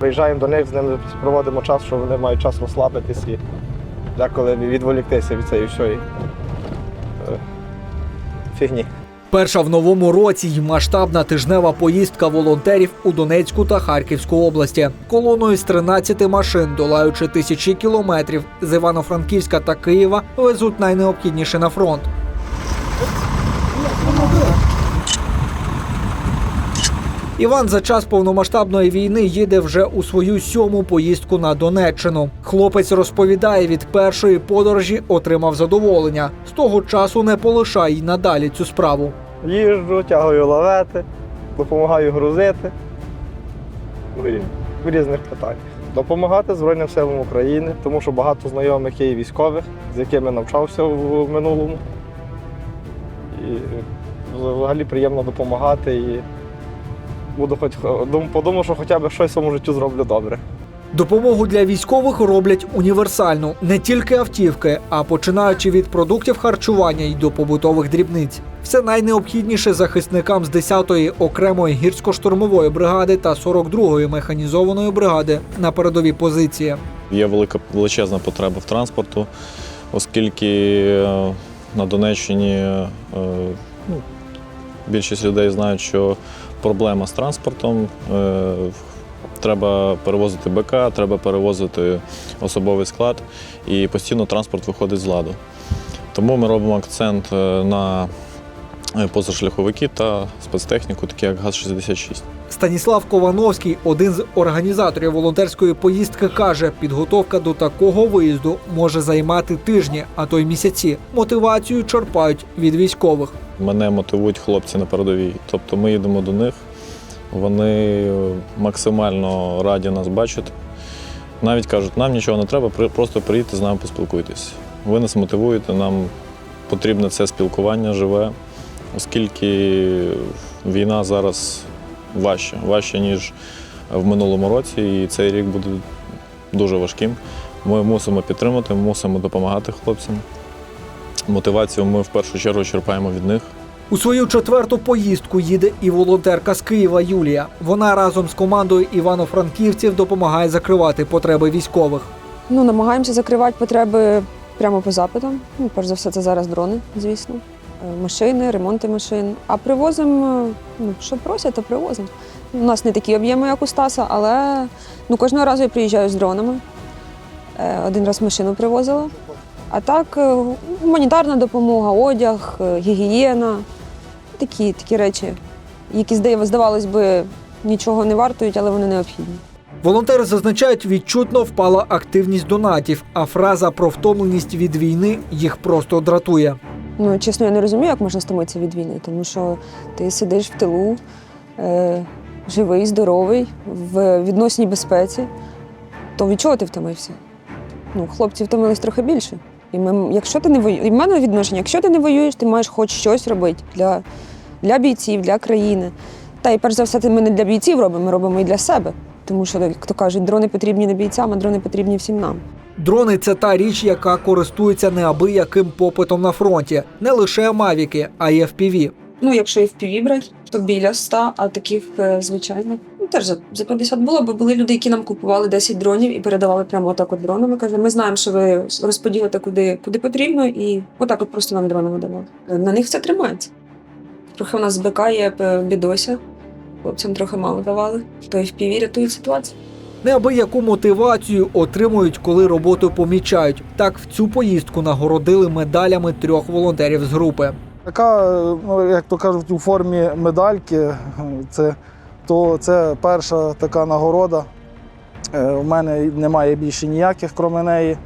Приїжджаємо до них, з ними проводимо час, що вони мають час розслабитись і деколи відволіктися від цієї всієї е, фігні. Перша в новому році й масштабна тижнева поїздка волонтерів у Донецьку та Харківську області. Колоною з 13 машин, долаючи тисячі кілометрів з Івано-Франківська та Києва, везуть найнеобхідніше на фронт. Іван за час повномасштабної війни їде вже у свою сьому поїздку на Донеччину. Хлопець розповідає, від першої подорожі отримав задоволення. З того часу не полишає й надалі цю справу. Їжджу, тягую лавети, допомагаю грузити Ну, в різних питаннях. Допомагати Збройним силам України, тому що багато знайомих є і військових, з якими навчався в минулому. І взагалі приємно допомагати. І буду хоч подумав, що хоча б щось в своєму життю зроблю добре. Допомогу для військових роблять універсальну не тільки автівки, а починаючи від продуктів харчування й до побутових дрібниць. Все найнеобхідніше захисникам з 10-ї окремої гірсько-штурмової бригади та 42-ї механізованої бригади на передовій позиції. Є велика величезна потреба в транспорту, оскільки е, на Донеччині е, ну, більшість людей знають, що проблема з транспортом. е, Треба перевозити БК, треба перевозити особовий склад, і постійно транспорт виходить з ладу. Тому ми робимо акцент е, на е, позашляховики та спецтехніку, такі як ГАЗ-66. Станіслав Ковановський, один з організаторів волонтерської поїздки, каже, підготовка до такого виїзду може займати тижні, а то й місяці. Мотивацію черпають від військових. Мене мотивують хлопці на передовій. Тобто ми їдемо до них, вони максимально раді нас бачити. Навіть кажуть, нам нічого не треба, просто приїдьте з нами поспілкуйтесь. Ви нас мотивуєте, нам потрібне це спілкування живе, оскільки війна зараз важча, важча, ніж в минулому році, і цей рік буде дуже важким. Ми мусимо підтримати, мусимо допомагати хлопцям. Мотивацію ми в першу чергу черпаємо від них. У свою четверту поїздку їде і волонтерка з Києва Юлія. Вона разом з командою івано-франківців допомагає закривати потреби військових. Ну, намагаємося закривати потреби прямо по запитам. Ну, перш за все, це зараз дрони, звісно. Е, Машини, ремонти машин. А привозимо, е, ну, що просять, то привозимо. У нас не такі об'єми, як у Стаса, але ну, кожного разу я приїжджаю з дронами. Е, Один раз машину привозила. А так, е, гуманітарна допомога, одяг, е, гігієна, такі, такі речі, які, здавалось би, нічого не вартують, але вони необхідні. Волонтери зазначають, відчутно впала активність донатів, а фраза про втомленість від війни їх просто дратує. Ну, чесно, я не розумію, як можна стомитися від війни, тому що ти сидиш в тилу, е, живий, здоровий, в відносній безпеці. То від чого ти втомився? Ну, хлопці втомились трохи більше. І ми, якщо ти не воюєш, і в мене відношення, якщо ти не воюєш, ти маєш хоч щось робити для, для бійців, для країни. Та і перш за все, це ми не для бійців робимо, ми робимо і для себе. Тому що, як то кажуть, дрони потрібні не бійцям, а дрони потрібні всім нам. Дрони це та річ, яка користується неабияким попитом на фронті, не лише мавіки, а й FPV. Ну, якщо піві брати, то біля 100, а таких, е, звичайно, ну теж за, за 50 було, бо були люди, які нам купували 10 дронів і передавали прямо отак от дронами. Каже, ми знаємо, що ви розподілите куди, куди потрібно, і отак от просто нам дрони видавали. На них все тримається. Трохи у нас з БК є е, бідося, хлопцям трохи мало давали, то і в піві рятують ситуацію. Неабияку мотивацію отримують, коли роботу помічають. Так в цю поїздку нагородили медалями трьох волонтерів з групи. Така, ну, як то кажуть, у формі медальки, це, то це перша така нагорода. Е, У мене немає більше ніяких, крім неї.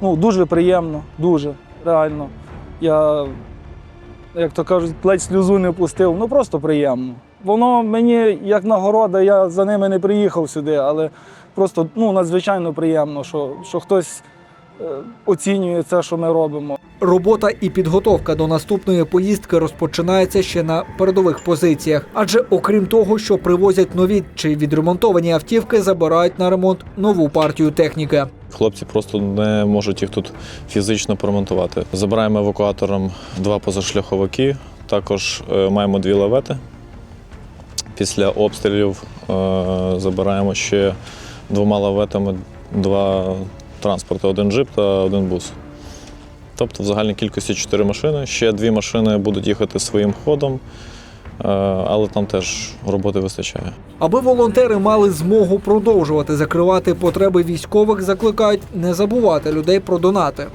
Ну, дуже приємно, дуже, реально. Я, як то кажуть, ледь сльозу не пустив. Ну просто приємно. Воно мені як нагорода, я за ними не приїхав сюди, але просто ну, надзвичайно приємно, що, що хтось оцінює це, що ми робимо. Робота і підготовка до наступної поїздки розпочинається ще на передових позиціях. Адже окрім того, що привозять нові чи відремонтовані автівки, забирають на ремонт нову партію техніки. Хлопці просто не можуть їх тут фізично промонтувати. Забираємо евакуатором два позашляховики, також е, маємо дві лавети. Після обстрілів е, забираємо ще двома лаветами два транспорти: один джип та один бус. Тобто в загальній кількості чотири машини. Ще дві машини будуть їхати своїм ходом, е, але там теж роботи вистачає. Аби волонтери мали змогу продовжувати закривати потреби військових, закликають не забувати людей про донати.